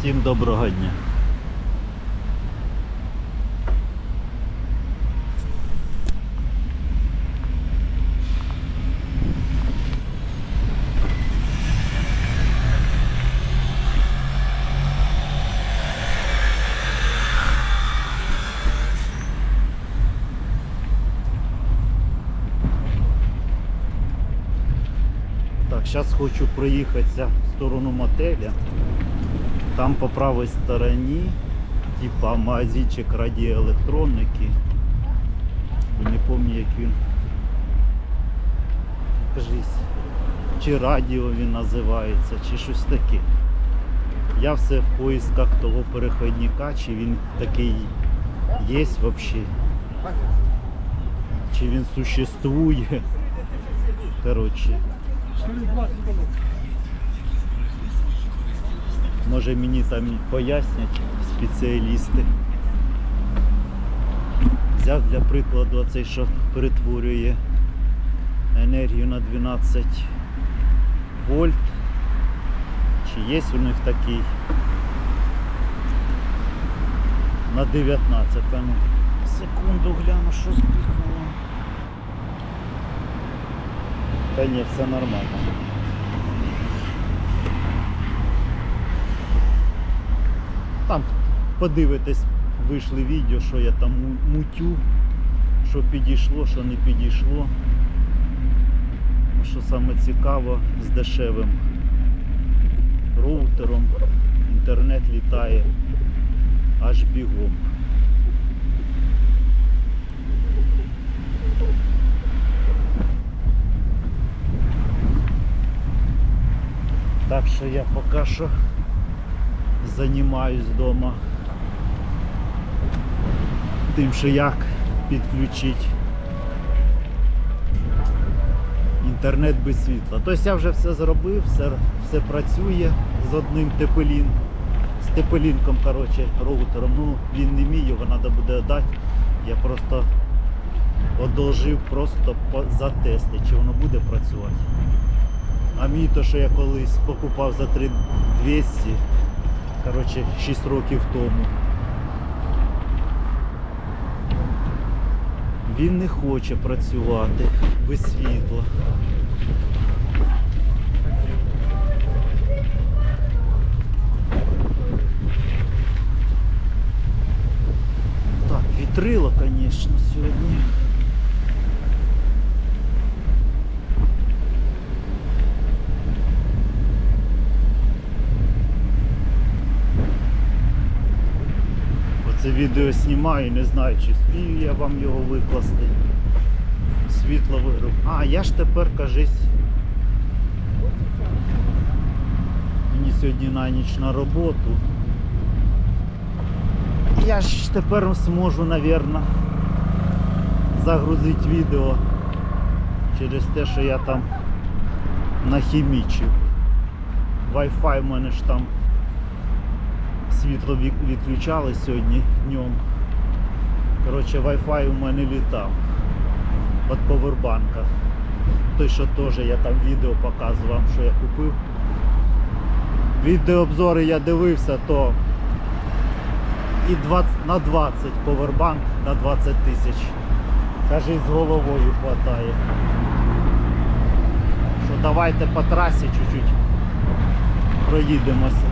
Всім доброго дня. Так, зараз хочу проїхатися в сторону мотеля. Там по правій стороні, типа магазинчик радіоелектроніки. Не пам'ятаю як він. Кажись, чи радіо він називається, чи щось таке. Я все в поисках того переходника, чи він такий є взагалі. Чи він существує. Коротше. Може мені там пояснять спеціалісти. Взяв для прикладу оцей, що перетворює енергію на 12 вольт. Чи є у них такий на 19. А ну, секунду гляну, що спіхнуло. Та ні, все нормально. Там подивитесь, вийшли відео, що я там мутю, що підійшло, що не підійшло. Що саме цікаво з дешевим роутером інтернет літає аж бігом. Так що я поки що займаюсь вдома тим, що як підключити інтернет без світла. Тобто я вже все зробив, все, все працює з одним тепелін, з тепелінком, коротше, роутером. Ну, він не мій, його треба буде дати. Я просто одолжив просто затестити, чи воно буде працювати. А мій то, що я колись покупав за 3200, коротше, 6 років тому. Він не хоче працювати без світла. Так, вітрило, звісно, сьогодні. Відео знімаю, не знаю, чи спію я вам його викласти. Світло вируб. А, я ж тепер кажись. Мені сьогодні на ніч на роботу. Я ж тепер зможу, напевно, загрузити відео через те, що я там нахімічив. Wi-Fi в мене ж там світло відключали сьогодні днем. Коротше, Wi-Fi у мене літав від повербанка. Той, що теж я там відео показував, що я купив. Відеообзори я дивився, то і 20, на 20 повербанк на 20 тисяч. Каже, з головою хватає. Що давайте по трасі чуть-чуть проїдемося.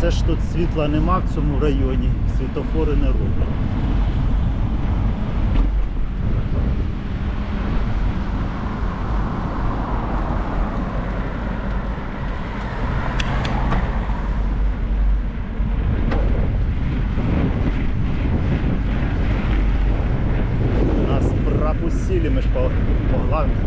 Це ж тут світла нема в цьому районі, світофори не роблять. Нас пропустили, ми ж по, по главі.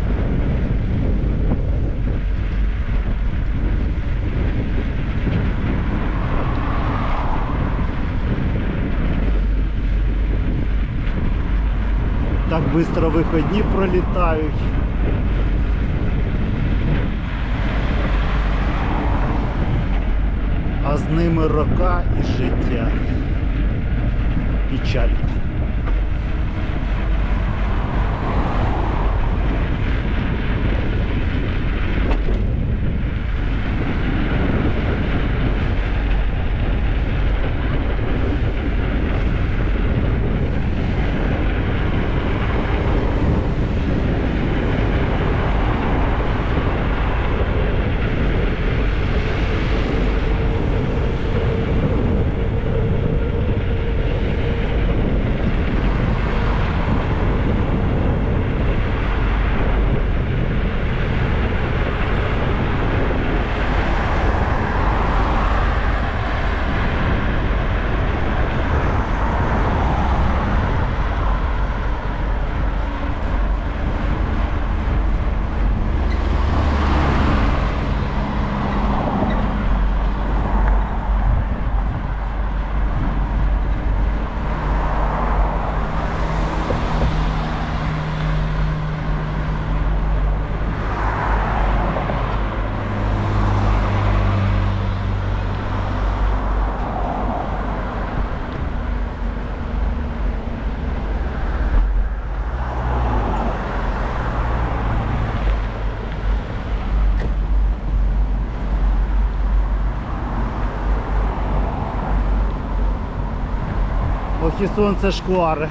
Швидко виходні пролітають. А з ними рока і життя. Печалька. Сонце шкваре.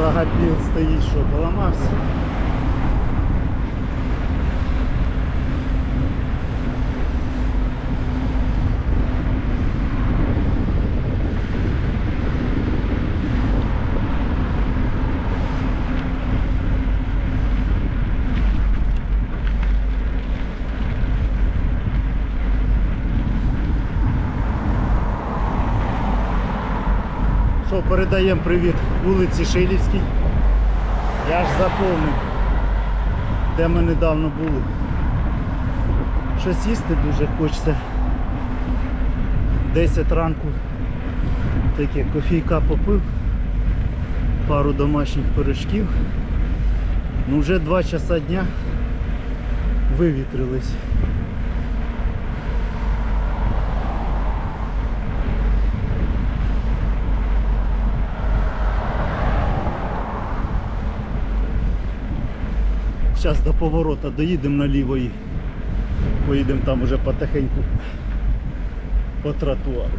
Рогопіл стоїть, що поламався. Що, передаємо привіт вулиці Шилівській. Я ж запомнив, де ми недавно були. Щось їсти дуже хочеться. 10 ранку таке кофійка попив, пару домашніх пиріжків. Ну вже 2 часа дня вивітрились. Зараз до поворота доїдемо наліво і поїдемо там уже потихеньку по тротуару.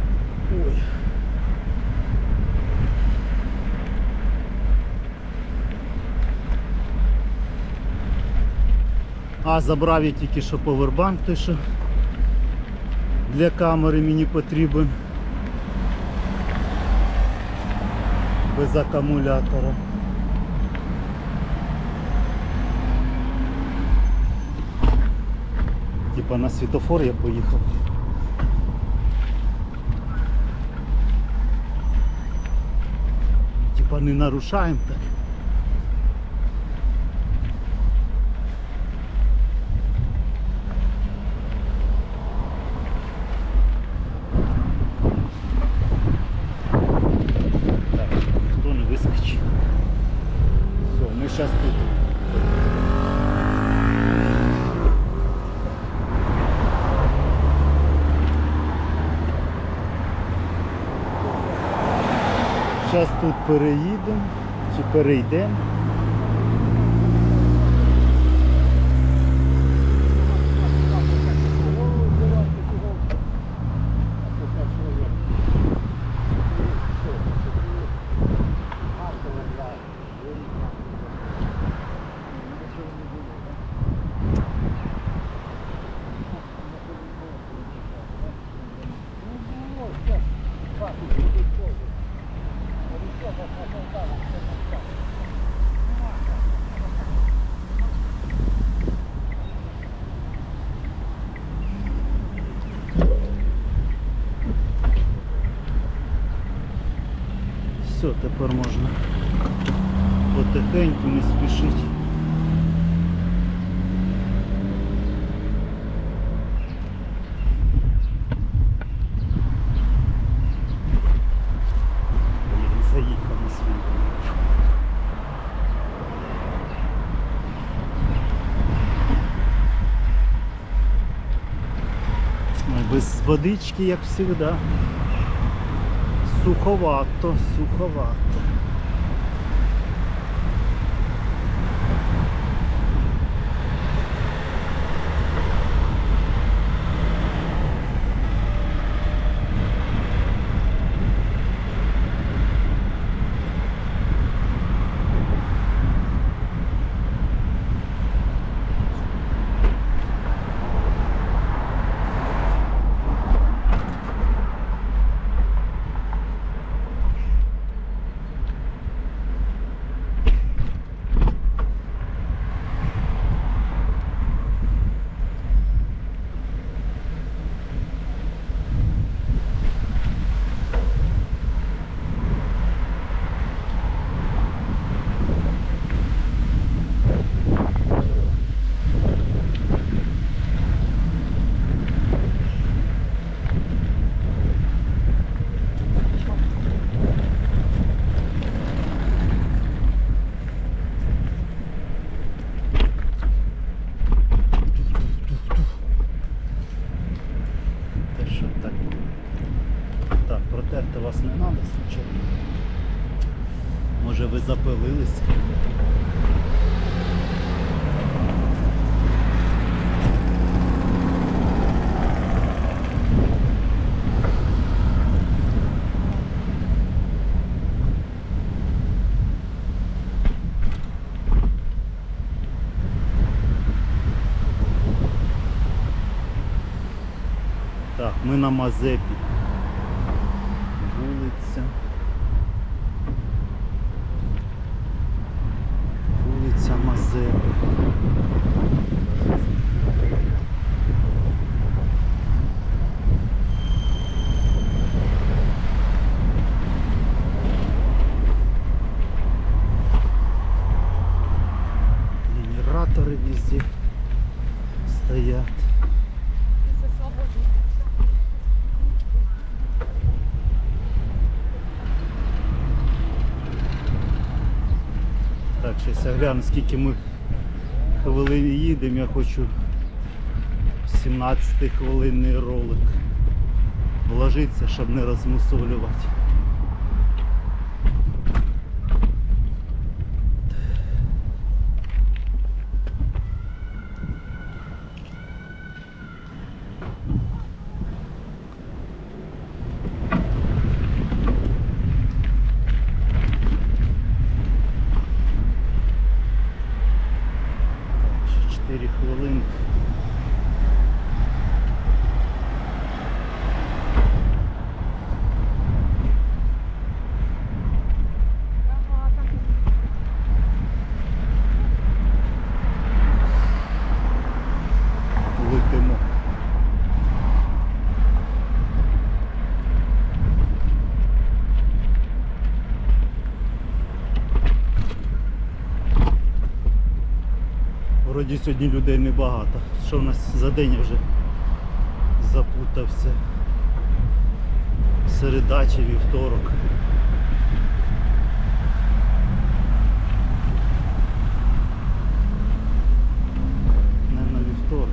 Ой. А, забрав я тільки що повербанк той, що для камери мені потрібен. Без акумулятора. Типа на світофор я поїхав. Типа не нарушаємо так ніхто не вискочив. Все, ми зараз тут. Зараз тут переїдемо чи перейдемо. Все, тепер можна потихеньку не спішити. Без водички, як завжди. Суховато, суховато. Ви запилилися? Так, ми на Мазепі. 是 зараз я гляну, скільки ми хвилин їдемо. Я хочу 17 хвилинний ролик вложитися, щоб не розмусолювати. Так, ще 4 хвилинки. Вроді сьогодні людей небагато. Що в нас за день вже запутався. Середа чи вівторок. На вівторок.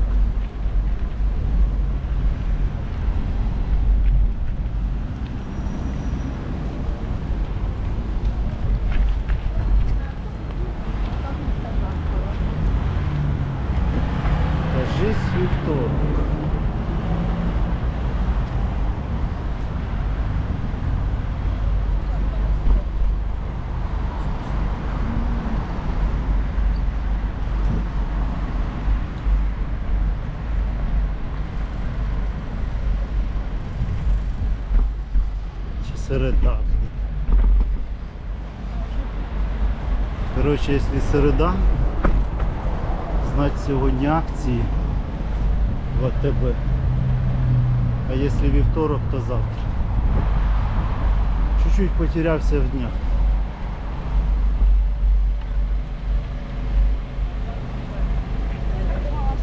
Кажись вівторок. Чи середа. Коротше, якщо середа, знать сьогодні акції в АТБ. А якщо вівторок, то завтра. Чуть-чуть потерявся в днях.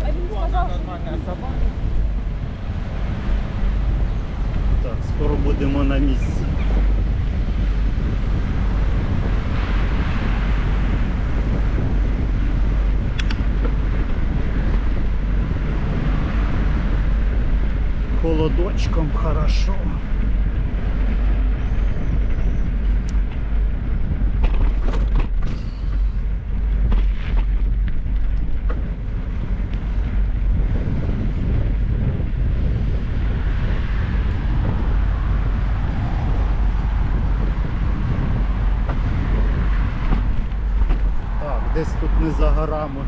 А він сказав, що Так, скоро будемо на місці. Холодочком хорошо. Десь тут не за горами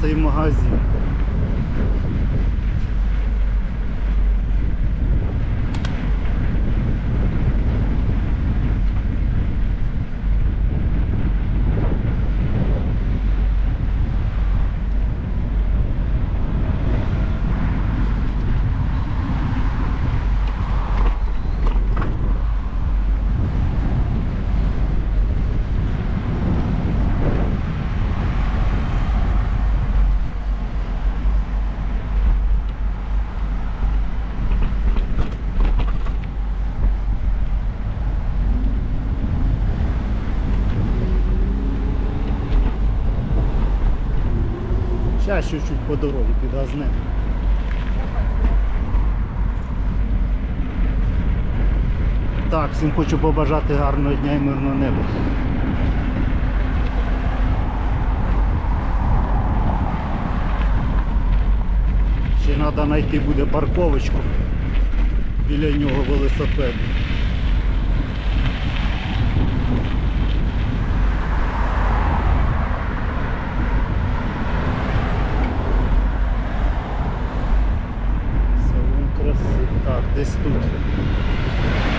цей магазин. Зараз чуть-чуть по дорозі підгазнемо. Так, всім хочу побажати гарного дня і мирного неба. Ще треба знайти буде парковочку біля нього велосипед. Краси. Так,